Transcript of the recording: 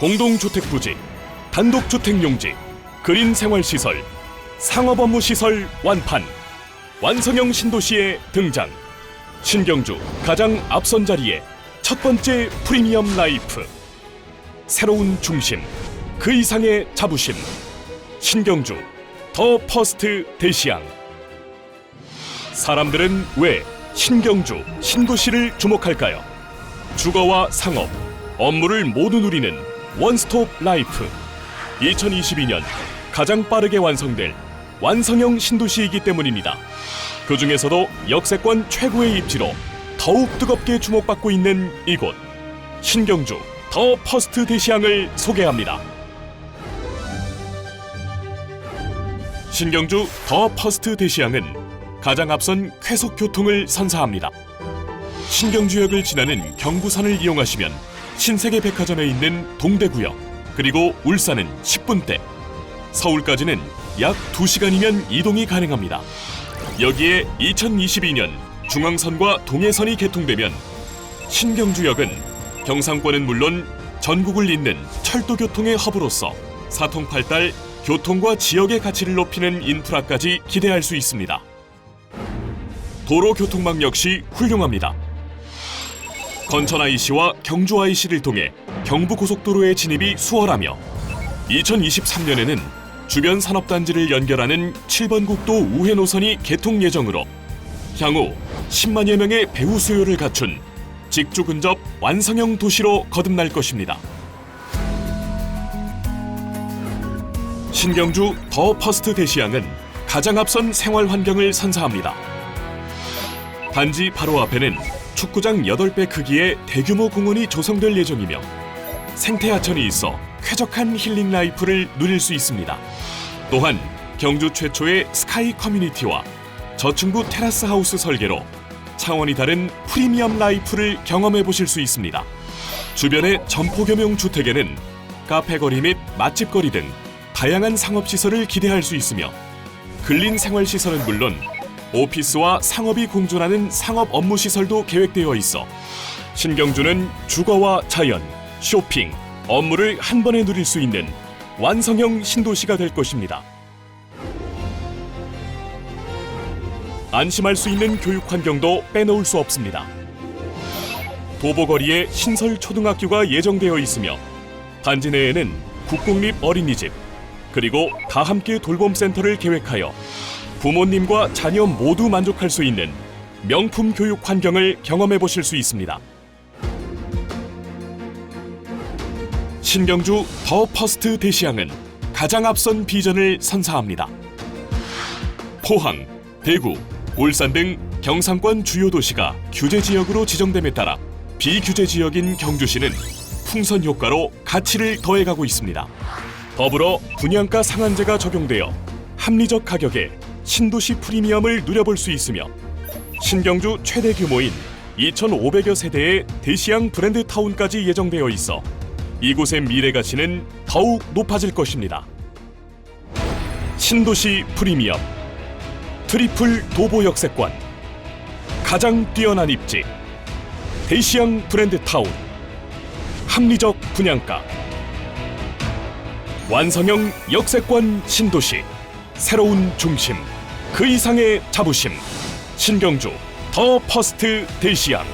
공동주택 부지, 단독주택 용지, 그린 생활시설, 상업 업무 시설 완판, 완성형 신도시의 등장. 신경주 가장 앞선 자리에 첫 번째 프리미엄 라이프. 새로운 중심, 그 이상의 자부심. 신경주 더 퍼스트 대시양. 사람들은 왜 신경주 신도시를 주목할까요? 주거와 상업, 업무를 모두 누리는 원스톱 라이프. 2022년 가장 빠르게 완성될 완성형 신도시이기 때문입니다. 그 중에서도 역세권 최고의 입지로 더욱 뜨겁게 주목받고 있는 이곳 신경주 더 퍼스트 대시양을 소개합니다. 신경주 더 퍼스트 대시양은 가장 앞선 쾌속 교통을 선사합니다. 신경주역을 지나는 경부선을 이용하시면 신세계 백화점에 있는 동대구역 그리고 울산은 10분대 서울까지는 약 2시간이면 이동이 가능합니다. 여기에 2022년 중앙선과 동해선이 개통되면 신경주역은 경상권은 물론 전국을 잇는 철도 교통의 허브로서 사통팔달 교통과 지역의 가치를 높이는 인프라까지 기대할 수 있습니다. 도로 교통망 역시 훌륭합니다. 건천 IC와 경주 IC를 통해 경부 고속도로의 진입이 수월하며 2023년에는 주변 산업단지를 연결하는 7번 국도 우회 노선이 개통 예정으로 향후 10만여 명의 배우 수요를 갖춘 직주 근접 완성형 도시로 거듭날 것입니다. 신경주 더 퍼스트 대시양은 가장 앞선 생활 환경을 선사합니다. 단지 바로 앞에는 축구장 8배 크기의 대규모 공원이 조성될 예정이며 생태하천이 있어 쾌적한 힐링 라이프를 누릴 수 있습니다. 또한 경주 최초의 스카이 커뮤니티와 저층부 테라스 하우스 설계로 차원이 다른 프리미엄 라이프를 경험해 보실 수 있습니다. 주변의 점포겸용 주택에는 카페거리 및 맛집거리 등 다양한 상업시설을 기대할 수 있으며 근린 생활시설은 물론 오피스와 상업이 공존하는 상업 업무 시설도 계획되어 있어 신경주는 주거와 자연, 쇼핑, 업무를 한 번에 누릴 수 있는 완성형 신도시가 될 것입니다. 안심할 수 있는 교육 환경도 빼놓을 수 없습니다. 도보거리에 신설 초등학교가 예정되어 있으며 단지 내에는 국공립 어린이집 그리고 다 함께 돌봄 센터를 계획하여 부모님과 자녀 모두 만족할 수 있는 명품 교육 환경을 경험해 보실 수 있습니다. 신경주 더 퍼스트 대시양은 가장 앞선 비전을 선사합니다. 포항, 대구, 울산 등 경상권 주요 도시가 규제 지역으로 지정됨에 따라 비규제 지역인 경주시는 풍선 효과로 가치를 더해가고 있습니다. 더불어 분양가 상한제가 적용되어 합리적 가격에 신도시 프리미엄을 누려볼 수 있으며 신경주 최대 규모인 2,500여 세대의 대시양 브랜드 타운까지 예정되어 있어 이곳의 미래 가치는 더욱 높아질 것입니다. 신도시 프리미엄 트리플 도보 역세권 가장 뛰어난 입지 대시양 브랜드 타운 합리적 분양가 완성형 역세권 신도시 새로운 중심 그 이상의 자부심. 신경주 더 퍼스트 대시양